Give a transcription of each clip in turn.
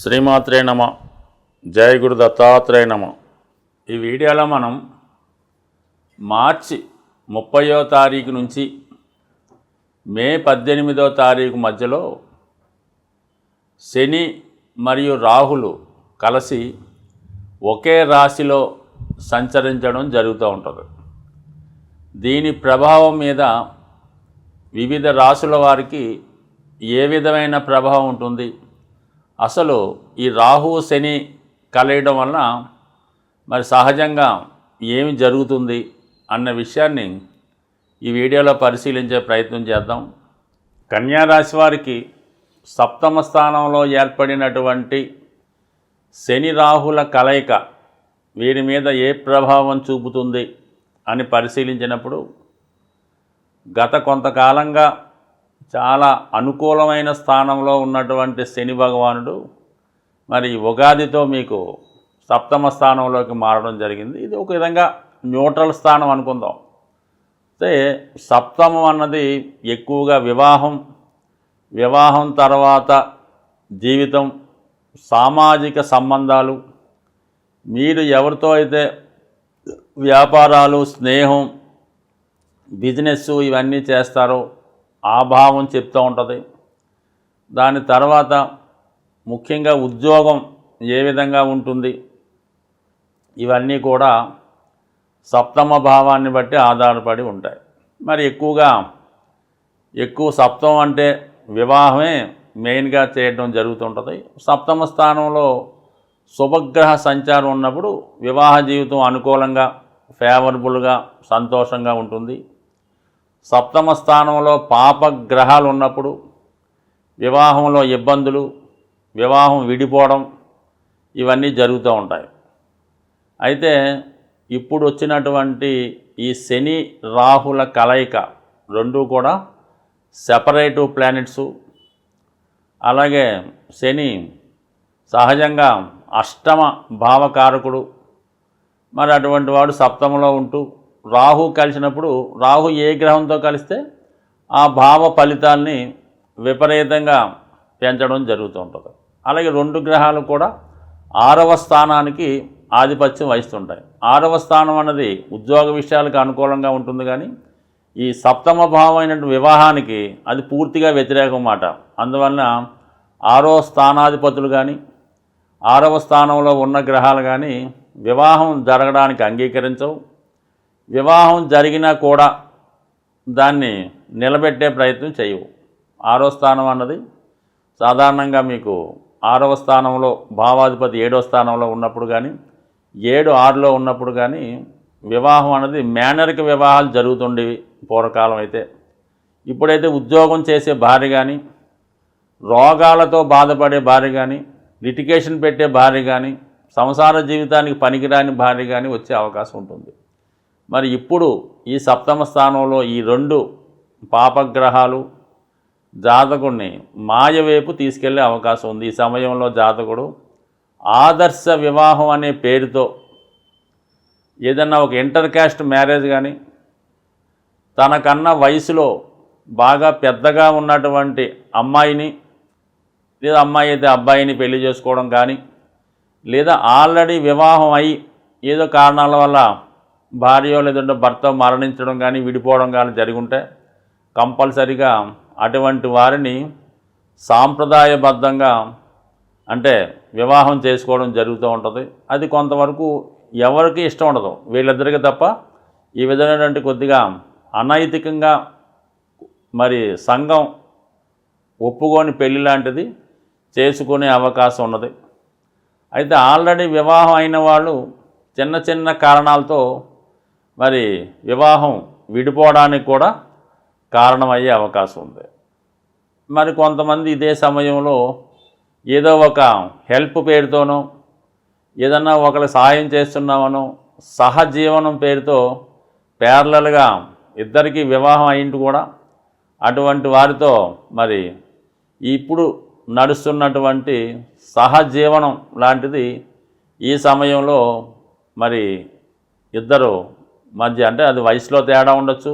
శ్రీమాత్రే నమ జయ గురు దత్తాత్రేయ నమ. ఈ వీడియోలో మనం మార్చి ముప్పయో తారీఖు నుంచి మే పద్దెనిమిదో తారీఖు మధ్యలో శని మరియు రాహులు కలిసి ఒకే రాశిలో సంచరించడం జరుగుతూ ఉంటుంది. దీని ప్రభావం మీద వివిధ రాశుల వారికి ఏ విధమైన ప్రభావం ఉంటుంది? అసలు ఈ రాహు శని కలయడం వలన మరి సహజంగా ఏమి జరుగుతుంది అన్న విషయాన్ని ఈ వీడియోలో పరిశీలించే ప్రయత్నం చేద్దాం. కన్యారాశి వారికి సప్తమ స్థానంలో ఏర్పడినటువంటి శని రాహుల కలయిక వీరి మీద ఏ ప్రభావం చూపుతుంది అని పరిశీలించినప్పుడు గత కొంతకాలంగా చాలా అనుకూలమైన స్థానంలో ఉన్నటువంటి శని భగవానుడు మరి ఉగాదితో మీకు సప్తమ స్థానంలోకి మారడం జరిగింది. ఇది ఒక విధంగా న్యూట్రల్ స్థానం అనుకుందాం. అయితే సప్తమం అన్నది ఎక్కువగా వివాహం వివాహం తర్వాత జీవితం సామాజిక సంబంధాలు మీరు ఎవరితో అయితే వ్యాపారాలు స్నేహం బిజినెస్ ఇవన్నీ చేస్తారో ఆ భావం చెప్తూ ఉంటుంది. దాని తర్వాత ముఖ్యంగా ఉద్యోగం ఏ విధంగా ఉంటుంది ఇవన్నీ కూడా సప్తమ భావాన్ని బట్టి ఆధారపడి ఉంటాయి. మరి ఎక్కువగా ఎక్కువ సప్తం అంటే వివాహమే మెయిన్గా చేయడం జరుగుతుంటుంది. సప్తమ స్థానంలో శుభగ్రహ సంచారం ఉన్నప్పుడు వివాహ జీవితం అనుకూలంగా ఫేవరబుల్గా సంతోషంగా ఉంటుంది. సప్తమ స్థానంలో పాపగ్రహాలు ఉన్నప్పుడు వివాహంలో ఇబ్బందులు వివాహం విడిపోవడం ఇవన్నీ జరుగుతూ ఉంటాయి. అయితే ఇప్పుడు వచ్చినటువంటి ఈ శని రాహుల కలయిక రెండు కూడా సెపరేటివ్ ప్లానెట్సు. అలాగే శని సహజంగా అష్టమ భావకారకుడు. మరి అటువంటి వాడు సప్తమలో ఉంటూ రాహు కలిసినప్పుడు రాహు ఏ గ్రహంతో కలిస్తే ఆ భావ ఫలితాల్ని విపరీతంగా పెంచడం జరుగుతూ ఉంటుంది. అలాగే రెండు గ్రహాలు కూడా ఆరవ స్థానానికి ఆధిపత్యం వహిస్తుంటాయి. ఆరవ స్థానం అన్నది ఉద్యోగ విషయాలకు అనుకూలంగా ఉంటుంది కానీ ఈ సప్తమ భావం అయినటువంటి వివాహానికి అది పూర్తిగా వ్యతిరేకం మాట అందువలన ఆరో స్థానాధిపతులు కానీ ఆరవ స్థానంలో ఉన్న గ్రహాలు కానీ వివాహం జరగడానికి అంగీకరించవు. వివాహం జరిగినా కూడా దాన్ని నిలబెట్టే ప్రయత్నం చేయవు. ఆరో స్థానం అన్నది సాధారణంగా మీకు ఆరవ స్థానంలో భావాధిపతి ఏడో స్థానంలో ఉన్నప్పుడు కానీ ఏడు ఆరులో ఉన్నప్పుడు కానీ వివాహం అన్నది మేనరిక వివాహాలు జరుగుతుండేవి పూర్వకాలం అయితే. ఇప్పుడైతే ఉద్యోగం చేసే భార్య కానీ రోగాలతో బాధపడే భార్య కానీ లిటికేషన్ పెట్టే భార్య కానీ సంసార జీవితానికి పనికిరాని భార్య కానీ వచ్చే అవకాశం ఉంటుంది. మరి ఇప్పుడు ఈ సప్తమ స్థానంలో ఈ రెండు పాపగ్రహాలు జాతకుడిని మాయవైపు తీసుకెళ్ళే అవకాశం ఉంది. ఈ సమయంలో జాతకుడు ఆదర్శ వివాహం అనే పేరుతో ఏదన్నా ఒక ఇంటర్ క్యాస్ట్ మ్యారేజ్ కానీ తనకన్నా వయసులో బాగా పెద్దగా ఉన్నటువంటి అమ్మాయిని లేదా అమ్మాయి అయితే అబ్బాయిని పెళ్ళి చేసుకోవడం కానీ లేదా ఆల్రెడీ వివాహం అయి ఏదో కారణాల వల్ల భార్య లేదంటే భర్త మరణించడం కానీ విడిపోవడం కానీ జరుగుంటే కంపల్సరిగా అటువంటి వారిని సాంప్రదాయబద్ధంగా అంటే వివాహం చేసుకోవడం జరుగుతూ ఉంటుంది. అది కొంతవరకు ఎవరికి ఇష్టం ఉండదు. వీళ్ళిద్దరికి తప్ప ఈ విధమైనటువంటి కొద్దిగా అనైతికంగా మరి సంఘం ఒప్పుకొని పెళ్ళి లాంటిది చేసుకునే అవకాశం ఉన్నది. అయితే ఆల్రెడీ వివాహం అయిన వాళ్ళు చిన్న చిన్న కారణాలతో మరి వివాహం విడిపోవడానికి కూడా కారణమయ్యే అవకాశం ఉంది. మరి కొంతమంది ఇదే సమయంలో ఏదో ఒక హెల్ప్ పేరుతోనో ఏదన్నా ఒకరికి సహాయం చేస్తున్నామనో సహజీవనం పేరుతో పేర్లలుగా ఇద్దరికీ వివాహం అయింటి కూడా అటువంటి వారితో మరి ఇప్పుడు నడుస్తున్నటువంటి సహజీవనం లాంటిది ఈ సమయంలో మరి ఇద్దరు మధ్య అంటే అది వయసులో తేడా ఉండొచ్చు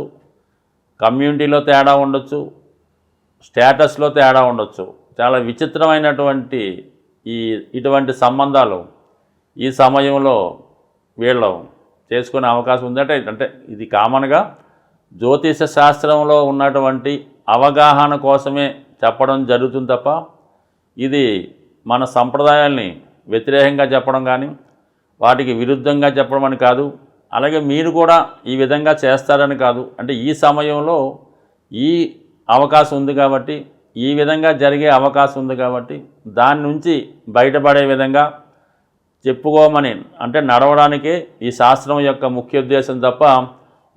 కమ్యూనిటీలో తేడా ఉండొచ్చు స్టేటస్లో తేడా ఉండొచ్చు. చాలా విచిత్రమైనటువంటి ఈ ఇటువంటి సంబంధాలు ఈ సమయంలో వీళ్ళు చేసుకునే అవకాశం ఉందంటే అంటే ఇది కామన్గా జ్యోతిష శాస్త్రంలో ఉన్నటువంటి అవగాహన కోసమే చెప్పడం జరుగుతుంది తప్ప ఇది మన సంప్రదాయాల్ని వ్యతిరేకంగా చెప్పడం కానీ వాటికి విరుద్ధంగా చెప్పడం అని కాదు. అలాగే మీరు కూడా ఈ విధంగా చేస్తారని కాదు. అంటే ఈ సమయంలో ఈ అవకాశం ఉంది కాబట్టి ఈ విధంగా జరిగే అవకాశం ఉంది కాబట్టి దాని నుంచి బయటపడే విధంగా చెప్పుకోమని అంటే నడవడానికే ఈ శాస్త్రం యొక్క ముఖ్య ఉద్దేశం తప్ప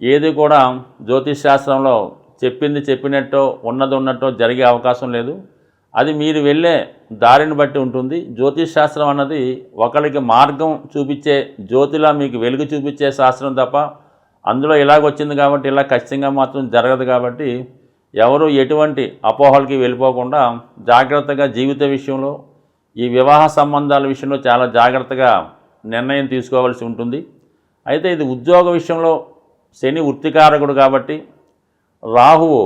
ఏది కూడా జ్యోతిష్ శాస్త్రంలో చెప్పింది చెప్పినట్టో ఉన్నది ఉన్నట్టో జరిగే అవకాశం లేదు. అది మీరు వెళ్ళే దారిని బట్టి ఉంటుంది. జ్యోతిష్ శాస్త్రం అన్నది ఒకరికి మార్గం చూపించే జ్యోతిలా మీకు వెలుగు చూపించే శాస్త్రం తప్ప అందులో ఇలాగొచ్చింది కాబట్టి ఇలా ఖచ్చితంగా మాత్రం జరగదు కాబట్టి ఎవరు ఎటువంటి అపోహలకి వెళ్ళిపోకుండా జాగ్రత్తగా జీవిత విషయంలో ఈ వివాహ సంబంధాల విషయంలో చాలా జాగ్రత్తగా నిర్ణయం తీసుకోవాల్సి ఉంటుంది. అయితే ఇది ఉద్యోగ విషయంలో శని వృత్తికారకుడు కాబట్టి రాహువు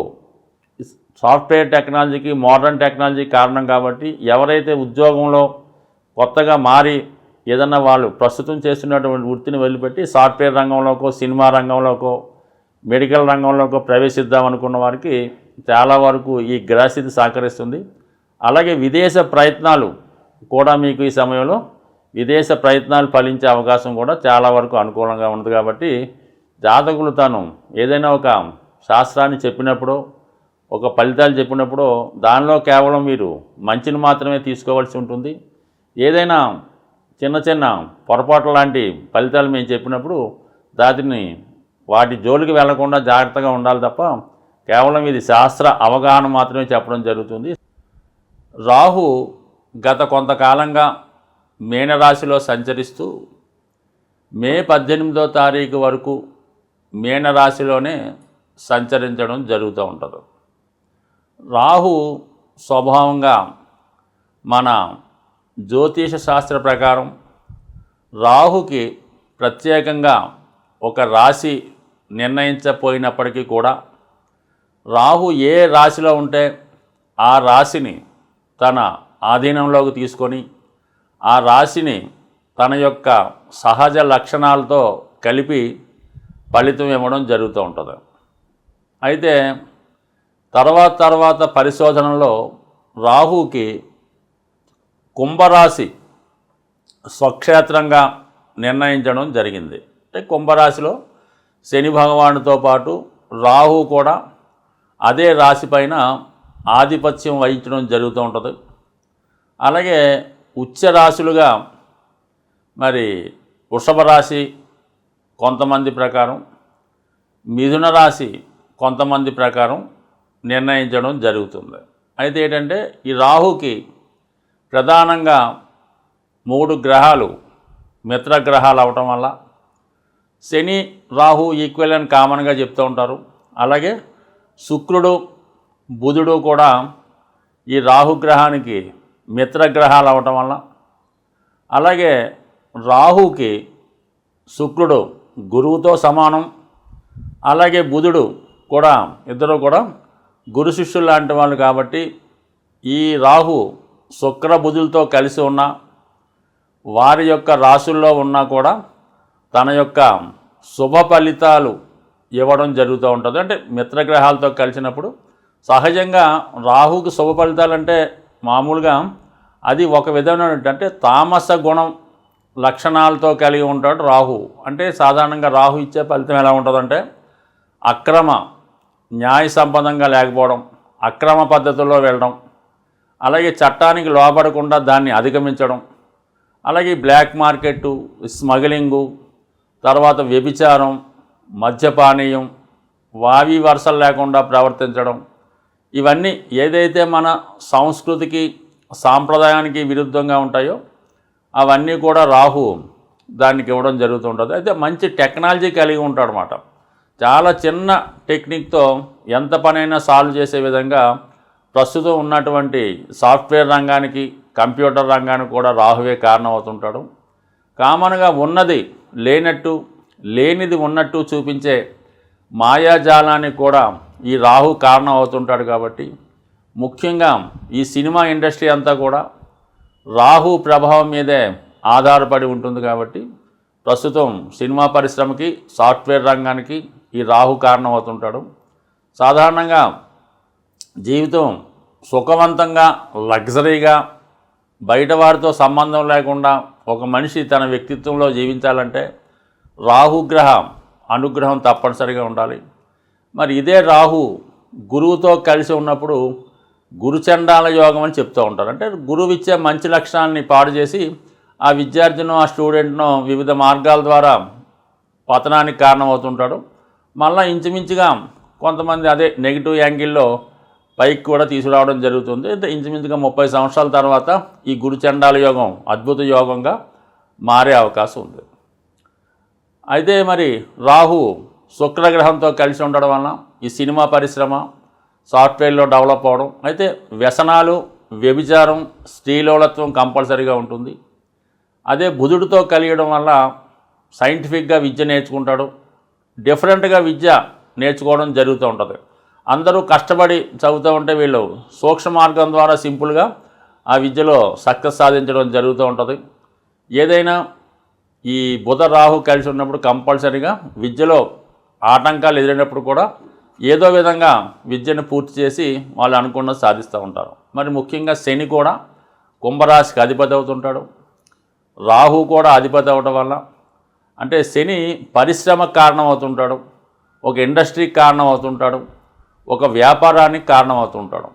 సాఫ్ట్వేర్ టెక్నాలజీకి మోడర్న్ టెక్నాలజీ కారణం కాబట్టి ఎవరైతే ఉద్యోగంలో కొత్తగా మారి ఏదన్నా వాళ్ళు ప్రస్తుతం చేస్తున్నటువంటి వృత్తిని వదిలిపెట్టి సాఫ్ట్వేర్ రంగంలోకో సినిమా రంగంలోకో మెడికల్ రంగంలోకో ప్రవేశిద్దాం అనుకున్న వారికి చాలా వరకు ఈ గ్రహస్థితి సహకరిస్తుంది. అలాగే విదేశ ప్రయత్నాలు కూడా మీకు ఈ సమయంలో విదేశ ప్రయత్నాలు ఫలించే అవకాశం కూడా చాలా వరకు అనుకూలంగా ఉంది కాబట్టి జాతకులు తాను ఏదైనా ఒక శాస్త్రాన్ని చెప్పినప్పుడు ఒక ఫలితాలు చెప్పినప్పుడు దానిలో కేవలం మీరు మంచిని మాత్రమే తీసుకోవాల్సి ఉంటుంది. ఏదైనా చిన్న చిన్న పొరపాట్ల లాంటి ఫలితాలు మేము చెప్పినప్పుడు దాటిని వాటి జోలికి వెళ్ళకుండా జాగ్రత్తగా ఉండాలి తప్ప కేవలం ఇది శాస్త్ర అవగాహన మాత్రమే చెప్పడం జరుగుతుంది. రాహు గత కొంతకాలంగా మీనరాశిలో సంచరిస్తూ మే పద్దెనిమిదో తారీఖు వరకు మీనరాశిలోనే సంచరించడం జరుగుతూ ఉంటుంది. రాహు స్వభావంగా మన జ్యోతిష శాస్త్ర ప్రకారం రాహుకి ప్రత్యేకంగా ఒక రాశి నిర్ణయించపోయినప్పటికీ కూడా రాహు ఏ రాశిలో ఉంటే ఆ రాశిని తన ఆధీనంలోకి తీసుకొని ఆ రాశిని తన యొక్క సహజ లక్షణాలతో కలిపి ఫలితం ఇవ్వడం జరుగుతూ ఉంటుంది. అయితే తర్వాత తర్వాత పరిశోధనలో రాహుకి కుంభరాశి స్వక్షేత్రంగా నిర్ణయించడం జరిగింది. అంటే కుంభరాశిలో శని భగవానుతో పాటు రాహు కూడా అదే రాశి పైన ఆధిపత్యం వహించడం జరుగుతూ ఉంటుంది. అలాగే ఉచ్చ రాశులుగా మరి వృషభ రాశి కొంతమంది ప్రకారం మిథున రాశి కొంతమంది ప్రకారం నిర్ణయించడం జరుగుతుంది. అయితే ఏంటంటే ఈ రాహుకి ప్రధానంగా మూడు గ్రహాలు మిత్రగ్రహాలు అవటం వల్ల శని రాహు ఈక్వల్ అని కామన్గా చెప్తూ ఉంటారు. అలాగే శుక్రుడు బుధుడు కూడా ఈ రాహుగ్రహానికి మిత్రగ్రహాలు అవటం వల్ల. అలాగే రాహుకి శుక్రుడు గురువుతో సమానం. అలాగే బుధుడు కూడా ఇద్దరు కూడా గురు శిష్యులు లాంటి వాళ్ళు కాబట్టి ఈ రాహు శుక్ర బుధులతో కలిసి ఉన్న వారి యొక్క రాసుల్లో ఉన్నా కూడా తన యొక్క శుభ ఫలితాలు ఇవ్వడం జరుగుతూ ఉంటుంది. అంటే మిత్రగ్రహాలతో కలిసినప్పుడు సహజంగా రాహుకు శుభ ఫలితాలు అంటే మామూలుగా అది ఒక విధమైన అంటే తామస గుణం లక్షణాలతో కలిగి ఉంటాడు రాహు. అంటే సాధారణంగా రాహు ఇచ్చే ఫలితం ఎలా ఉంటుందంటే అక్రమ న్యాయ సంబంధంగా లేకపోవడం అక్రమ పద్ధతుల్లో వెళ్ళడం అలాగే చట్టానికి లోపడకుండా దాన్ని అధిగమించడం అలాగే బ్లాక్ మార్కెట్టు స్మగ్లింగు తర్వాత వ్యభిచారం మద్యపానీయం వావి వరుసలు లేకుండా ప్రవర్తించడం ఇవన్నీ ఏదైతే మన సంస్కృతికి సాంప్రదాయానికి విరుద్ధంగా ఉంటాయో అవన్నీ కూడా రాహు దానికి ఇవ్వడం జరుగుతుంటుంది. అయితే మంచి టెక్నాలజీ కలిగి ఉంటాడనమాట చాలా చిన్న టెక్నిక్తో ఎంత పనైనా సాల్వ్ చేసే విధంగా ప్రస్తుతం ఉన్నటువంటి సాఫ్ట్వేర్ రంగానికి కంప్యూటర్ రంగానికి కూడా రాహువే కారణమవుతుంటాడు. కామన్గా ఉన్నది లేనట్టు లేనిది ఉన్నట్టు చూపించే మాయాజాలానికి కూడా ఈ రాహు కారణం అవుతుంటాడు కాబట్టి ముఖ్యంగా ఈ సినిమా ఇండస్ట్రీ అంతా కూడా రాహు ప్రభావం మీదే ఆధారపడి ఉంటుంది కాబట్టి ప్రస్తుతం సినిమా పరిశ్రమకి సాఫ్ట్వేర్ రంగానికి ఈ రాహు కారణం అవుతుంటాడు సాధారణంగా జీవితం సుఖవంతంగా లగ్జరీగా బయట వారితో సంబంధం లేకుండా ఒక మనిషి తన వ్యక్తిత్వంలో జీవించాలంటే రాహుగ్రహ అనుగ్రహం తప్పనిసరిగా ఉండాలి. మరి ఇదే రాహు గురువుతో కలిసి ఉన్నప్పుడు గురుచండాల యోగం అని చెప్తూ ఉంటారు. అంటే గురువు ఇచ్చే మంచి లక్షణాన్ని పాడు చేసి ఆ విద్యార్థినో ఆ స్టూడెంట్నో వివిధ మార్గాల ద్వారా పతనానికి కారణమవుతుంటాడు. మళ్ళీ ఇంచుమించుగా కొంతమంది అదే నెగిటివ్ యాంగిల్లో పైకి కూడా తీసుకురావడం జరుగుతుంది. అయితే ఇంచుమించుగా ముప్పై సంవత్సరాల తర్వాత ఈ గురుచండాల యోగం అద్భుత యోగంగా మారే అవకాశం ఉంది. అయితే మరి రాహు శుక్రగ్రహంతో కలిసి ఉండడం వలన ఈ సినిమా పరిశ్రమ సాఫ్ట్వేర్లో డెవలప్ అవడం అయితే వ్యసనాలు వ్యభిచారం స్త్రీలోలత్వం కంపల్సరీగా ఉంటుంది. అదే బుధుడితో కలియడం వల్ల సైంటిఫిక్గా విద్య నేర్చుకుంటాడు. డిఫరెంట్గా విద్య నేర్చుకోవడం జరుగుతూ ఉంటుంది. అందరూ కష్టపడి చదువుతూ ఉంటే వీళ్ళు సూక్ష్మ మార్గం ద్వారా సింపుల్గా ఆ విద్యలో సక్సెస్ సాధించడం జరుగుతూ ఉంటుంది. ఏదైనా ఈ బుధ రాహు కలిసి ఉన్నప్పుడు కంపల్సరీగా విద్యలో ఆటంకాలు ఎదిరినప్పుడు కూడా ఏదో విధంగా విద్యను పూర్తి చేసి వాళ్ళు అనుకున్నది సాధిస్తూ ఉంటారు. మరి ముఖ్యంగా శని కూడా కుంభరాశికి అధిపతి అవుతుంటాడు. రాహు కూడా అధిపతి అవటం వల్ల అంటే శని పరిశ్రమకు కారణం అవుతుంటాడు ఒక ఇండస్ట్రీకి కారణం అవుతుంటాడు ఒక వ్యాపారానికి కారణం అవుతుంటాడు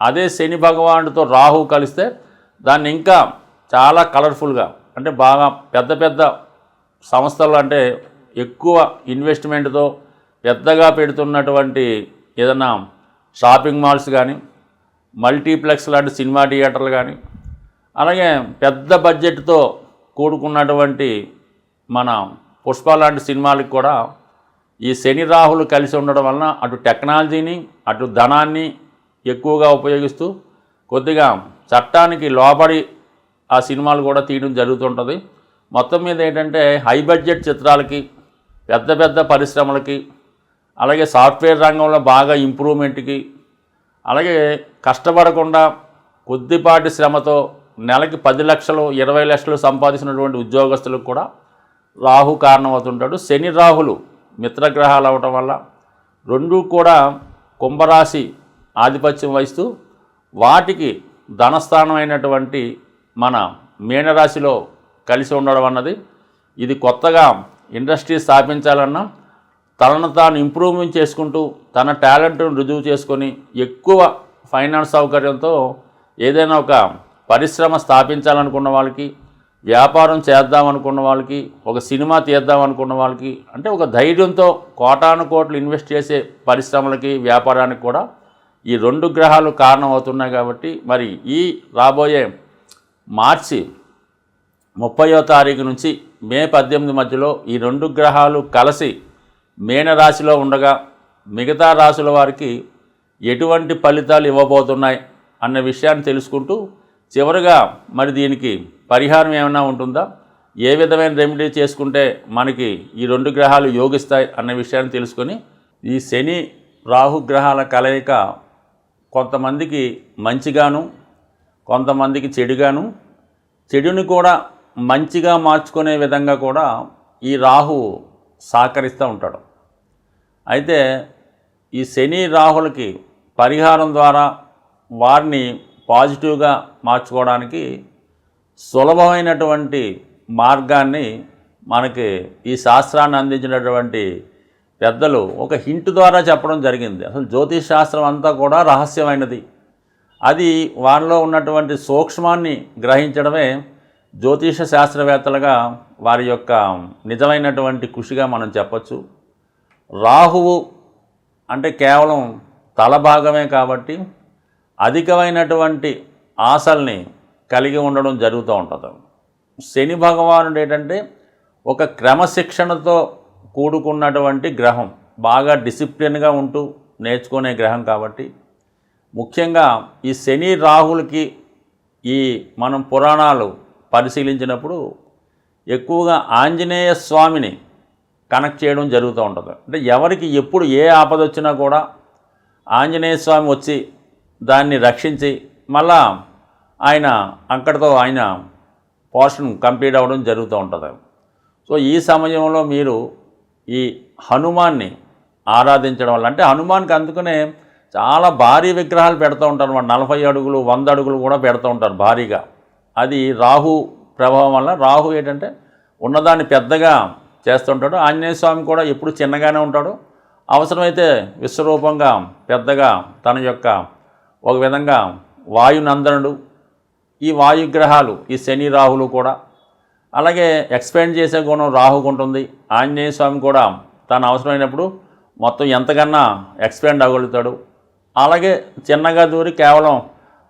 అదే శని భగవానుడితో రాహు కలిస్తే దాన్ని ఇంకా చాలా కలర్ఫుల్గా అంటే బాగా పెద్ద పెద్ద సంస్థలు అంటే ఎక్కువ ఇన్వెస్ట్మెంట్తో పెద్దగా పెడుతున్నటువంటి ఏదైనా షాపింగ్ మాల్స్ కానీ మల్టీప్లెక్స్ లాంటి సినిమా థియేటర్లు కానీ అలాగే పెద్ద బడ్జెట్తో కూడుకున్నటువంటి మన పుష్ప లాంటి సినిమాలకు కూడా ఈ శని రాహులు కలిసి ఉండడం వలన అటు టెక్నాలజీని అటు ధనాన్ని ఎక్కువగా ఉపయోగిస్తూ కొద్దిగా చట్టానికి లోబడి ఆ సినిమాలు కూడా తీయడం జరుగుతుంటుంది. మొత్తం మీద ఏంటంటే హై బడ్జెట్ చిత్రాలకి పెద్ద పెద్ద పరిశ్రమలకి అలాగే సాఫ్ట్వేర్ రంగంలో బాగా ఇంప్రూవ్మెంట్కి అలాగే కష్టపడకుండా కొద్దిపాటి శ్రమతో నెలకి పది లక్షలు ఇరవై లక్షలు సంపాదించినటువంటి ఉద్యోగస్తులకు కూడా రాహు కారణమవుతుంటాడు. శని రాహులు మిత్రగ్రహాలు అవటం వల్ల రెండు కూడా కుంభరాశి ఆధిపత్యం వహిస్తూ వాటికి ధనస్థానం అయినటువంటి మన మీనరాశిలో కలిసి ఉండడం అన్నది ఇది కొత్తగా ఇండస్ట్రీ స్థాపించాలన్నా తనను తాను ఇంప్రూవ్మెంట్ చేసుకుంటూ తన టాలెంట్ను రుజువు చేసుకొని ఎక్కువ ఫైనాన్స్ సౌకర్యంతో ఏదైనా ఒక పరిశ్రమ స్థాపించాలనుకున్న వాళ్ళకి వ్యాపారం చేద్దాం అనుకున్న వాళ్ళకి ఒక సినిమా తీద్దాం అనుకున్న వాళ్ళకి అంటే ఒక ధైర్యంతో కోటాను కోట్లు ఇన్వెస్ట్ చేసే పరిశ్రమలకి వ్యాపారానికి కూడా ఈ రెండు గ్రహాలు కారణం అవుతున్నాయి కాబట్టి మరి ఈ రాబోయే మార్చి ముప్పయో తారీఖు నుంచి మే పద్దెనిమిది మధ్యలో ఈ రెండు గ్రహాలు కలిసి మేనరాశిలో ఉండగా మిగతా రాశుల వారికి ఎటువంటి ఫలితాలు ఇవ్వబోతున్నాయి అన్న విషయాన్ని తెలుసుకుంటూ చివరిగా మరి దీనికి పరిహారం ఏమైనా ఉంటుందా? ఏ విధమైన రెమెడీ చేసుకుంటే మనకి ఈ రెండు గ్రహాలు యోగిస్తాయి అన్న విషయాన్ని తెలుసుకొని ఈ శని రాహు గ్రహాల కలయిక కొంతమందికి మంచిగాను కొంతమందికి చెడుగాను చెడుని కూడా మంచిగా మార్చుకునే విధంగా కూడా ఈ రాహు సహకరిస్తూ ఉంటాడు. అయితే ఈ శని రాహులకి పరిహారం ద్వారా వారిని పాజిటివ్గా మార్చుకోవడానికి సులభమైనటువంటి మార్గాన్ని మనకి ఈ శాస్త్రాన్ని అందించినటువంటి పెద్దలు ఒక హింట్ ద్వారా చెప్పడం జరిగింది. అసలు జ్యోతిష్ శాస్త్రం అంతా కూడా రహస్యమైనది. అది వారిలో ఉన్నటువంటి సూక్ష్మాన్ని గ్రహించడమే జ్యోతిష శాస్త్రవేత్తలుగా వారి యొక్క నిజమైనటువంటి కృషిగా మనం చెప్పచ్చు. రాహువు అంటే కేవలం తల భాగమే కాబట్టి అధికమైనటువంటి ఆశల్ని కలిగి ఉండడం జరుగుతూ ఉంటుంది. శని భగవానుడు ఏంటంటే ఒక క్రమశిక్షణతో కూడుకున్నటువంటి గ్రహం. బాగా డిసిప్లిన్గా ఉంటూ నేర్చుకునే గ్రహం కాబట్టి. ముఖ్యంగా ఈ శని రాహులకి ఈ మనం పురాణాలు పరిశీలించినప్పుడు ఎక్కువగా ఆంజనేయ స్వామిని కనెక్ట్ చేయడం జరుగుతూ ఉంటుంది. అంటే ఎవరికి ఎప్పుడు ఏ ఆపద వచ్చినా కూడా ఆంజనేయ స్వామి వచ్చి దాన్ని రక్షించి మళ్ళా ఆయన అక్కడితో ఆయన పోర్షన్ కంప్లీట్ అవ్వడం జరుగుతూ ఉంటుంది. సో ఈ సమయంలో మీరు ఈ హనుమాన్ని ఆరాధించడం వల్ల అంటే హనుమాన్కి అందుకనే చాలా భారీ విగ్రహాలు పెడుతూ ఉంటారు. నలభై అడుగులు వంద అడుగులు కూడా పెడుతూ ఉంటారు భారీగా. అది రాహు ప్రభావం వల్ల రాహు ఏంటంటే ఉన్నదాన్ని పెద్దగా చేస్తుంటాడు. ఆంజనేయ స్వామి కూడా ఎప్పుడు చిన్నగానే ఉంటాడు. అవసరమైతే విశ్వరూపంగా పెద్దగా తన యొక్క ఒక విధంగా వాయునందనుడు ఈ వాయుగ్రహాలు ఈ శని రాహులు కూడా. అలాగే ఎక్స్పెండ్ చేసే గుణం రాహుకు ఉంటుంది. ఆంజనేయ స్వామి కూడా తను అవసరమైనప్పుడు మొత్తం ఎంతకన్నా ఎక్స్పెండ్ అవ్వగలుగుతాడు. అలాగే చిన్నగా దూరి కేవలం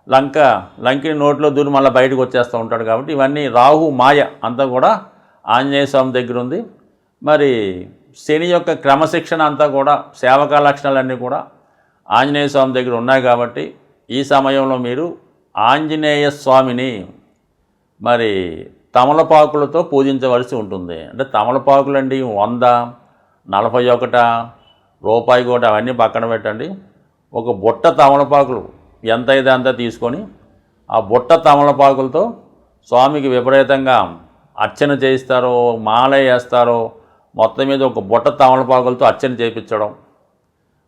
లంక లంకిని నోట్లో దూరి మళ్ళీ బయటకు వచ్చేస్తూ ఉంటాడు కాబట్టి ఇవన్నీ రాహు మాయ అంతా కూడా ఆంజనేయ స్వామి దగ్గర ఉంది. మరి శని యొక్క క్రమశిక్షణ అంతా కూడా సేవకా లక్షణాలన్నీ కూడా ఆంజనేయ స్వామి దగ్గర ఉన్నాయి కాబట్టి ఈ సమయంలో మీరు ఆంజనేయ స్వామిని మరి తమలపాకులతో పూజించవలసి ఉంటుంది. అంటే తమలపాకులు అండి వంద నలభై ఒకట రూపాయి కూడా అవన్నీ పక్కన పెట్టండి. ఒక బుట్ట తమలపాకులు ఎంత అయితే అంత తీసుకొని ఆ బుట్ట తమలపాకులతో స్వామికి విపరీతంగా అర్చన చేయిస్తారో మాల వేస్తారో మొత్తం మీద ఒక బుట్ట తమలపాకులతో అర్చన చేయించడం.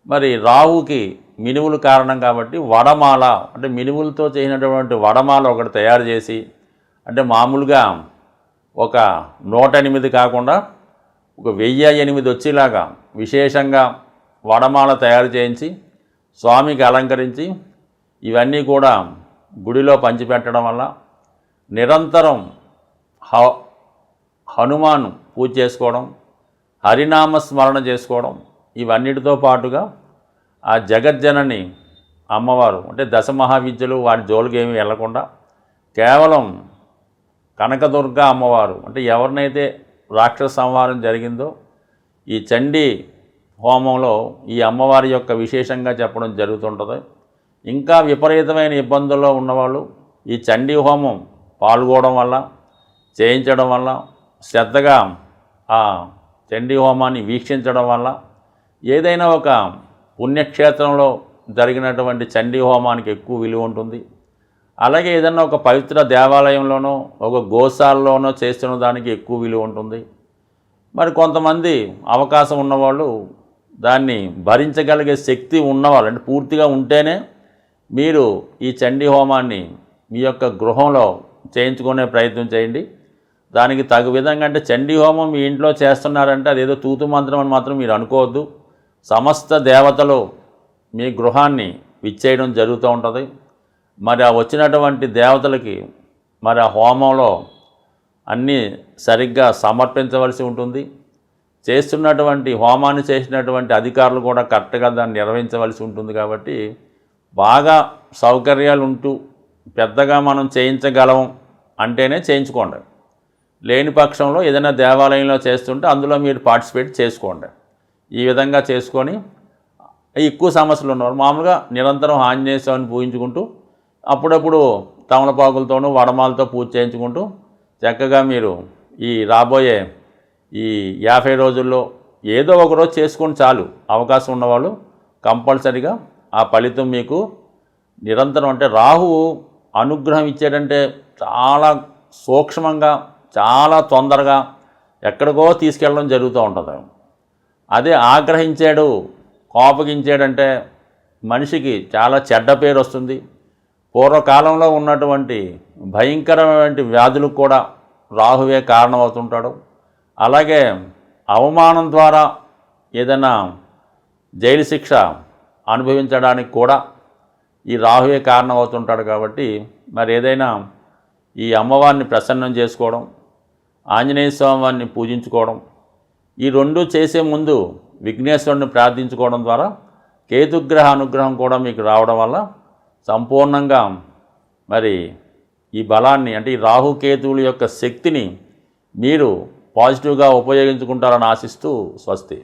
మరి రావుకి మినువులు కారణం కాబట్టి వడమాల అంటే మినుములతో చేసినటువంటి వడమాల ఒకటి తయారు చేసి అంటే మామూలుగా ఒక నూట ఎనిమిది కాకుండా ఒక వెయ్యి ఎనిమిది వచ్చేలాగా విశేషంగా వడమాల తయారు చేయించి స్వామికి అలంకరించి ఇవన్నీ కూడా గుడిలో పంచిపెట్టడం వల్ల నిరంతరం హ హనుమాన్ పూజ చేసుకోవడం హరినామ స్మరణ చేసుకోవడం ఇవన్నిటితో పాటుగా ఆ జగజ్జనని అమ్మవారు అంటే దశ మహావిద్యలు వారి జోలికి ఏమి వెళ్ళకుండా కేవలం కనకదుర్గ అమ్మవారు అంటే ఎవరినైతే రాక్షస సంహారం జరిగిందో ఈ చండీ హోమంలో ఈ అమ్మవారి యొక్క విశేషంగా చెప్పడం జరుగుతుంటుంది. ఇంకా విపరీతమైన ఇబ్బందుల్లో ఉన్నవాళ్ళు ఈ చండీ హోమం పాల్గొనడం వల్ల చేయించడం వల్ల శ్రద్ధగా ఆ చండీ హోమాన్ని వీక్షించడం వల్ల ఏదైనా ఒక పుణ్యక్షేత్రంలో జరిగినటువంటి చండీ హోమానికి ఎక్కువ విలువ ఉంటుంది. అలాగే ఏదైనా ఒక పవిత్ర దేవాలయంలోనో ఒక గోశాలలోనో చేస్తున్న దానికి ఎక్కువ విలువ ఉంటుంది. మరి కొంతమంది అవకాశం ఉన్నవాళ్ళు దాన్ని భరించగలిగే శక్తి ఉన్నవాళ్ళు అంటే పూర్తిగా ఉంటేనే మీరు ఈ చండీ హోమాన్ని మీ యొక్క గృహంలో చేయించుకునే ప్రయత్నం చేయండి. దానికి తగు విధంగా అంటే చండీ హోమం మీ ఇంట్లో చేస్తున్నారంటే అదేదో తూతు మంత్రం అని మాత్రం మీరు అనుకోవద్దు. సమస్త దేవతలు మీ గృహాన్ని విచ్చేయడం జరుగుతూ ఉంటుంది. మరి ఆ వచ్చినటువంటి దేవతలకి మరి ఆ హోమంలో అన్నీ సరిగ్గా సమర్పించవలసి ఉంటుంది. చేస్తున్నటువంటి హోమాన్ని చేసినటువంటి అధికారులు కూడా కరెక్ట్గా దాన్ని నిర్వహించవలసి ఉంటుంది కాబట్టి బాగా సౌకర్యాలు ఉంటూ పెద్దగా మనం చేయించగలం అంటేనే చేయించుకోండి. లేని పక్షంలో ఏదైనా దేవాలయంలో చేస్తుంటే అందులో మీరు పార్టిసిపేట్ చేసుకోండి. ఈ విధంగా చేసుకొని ఎక్కువ సమస్యలు ఉన్నారు మామూలుగా నిరంతరం ఆంజనేయ స్వామిని పూజించుకుంటూ అప్పుడప్పుడు తమలపాకులతోనూ వడమాలతో పూజ చేయించుకుంటూ చక్కగా మీరు ఈ రాబోయే ఈ యాభై రోజుల్లో ఏదో ఒకరోజు చేసుకొని చాలు. అవకాశం ఉన్నవాళ్ళు కంపల్సరిగా ఆ ఫలితం మీకు నిరంతరం అంటే రాహువు అనుగ్రహం ఇచ్చాడంటే చాలా సూక్ష్మంగా చాలా తొందరగా ఎక్కడికో తీసుకెళ్ళడం జరుగుతూ ఉంటుంది. అదే ఆగ్రహించాడు కోపగించాడంటే మనిషికి చాలా చెడ్డ పేరు వస్తుంది. పూర్వకాలంలో ఉన్నటువంటి భయంకరమైన వ్యాధులకు కూడా రాహువే కారణమవుతుంటాడు. అలాగే అవమానం ద్వారా ఏదైనా జైలు శిక్ష అనుభవించడానికి కూడా ఈ రాహువే కారణం అవుతుంటాడు కాబట్టి మరి ఏదైనా ఈ అమ్మవారిని ప్రసన్నం చేసుకోవడం ఆంజనేయ స్వామి వారిని పూజించుకోవడం ఈ రెండు చేసే ముందు విఘ్నేశ్వరుని ప్రార్థించుకోవడం ద్వారా కేతుగ్రహ అనుగ్రహం కూడా మీకు రావడం వల్ల సంపూర్ణంగా మరి ఈ బలాన్ని అంటే ఈ రాహుకేతువుల యొక్క శక్తిని మీరు పాజిటివ్గా ఉపయోగించుకుంటారని ఆశిస్తూ స్వస్తి.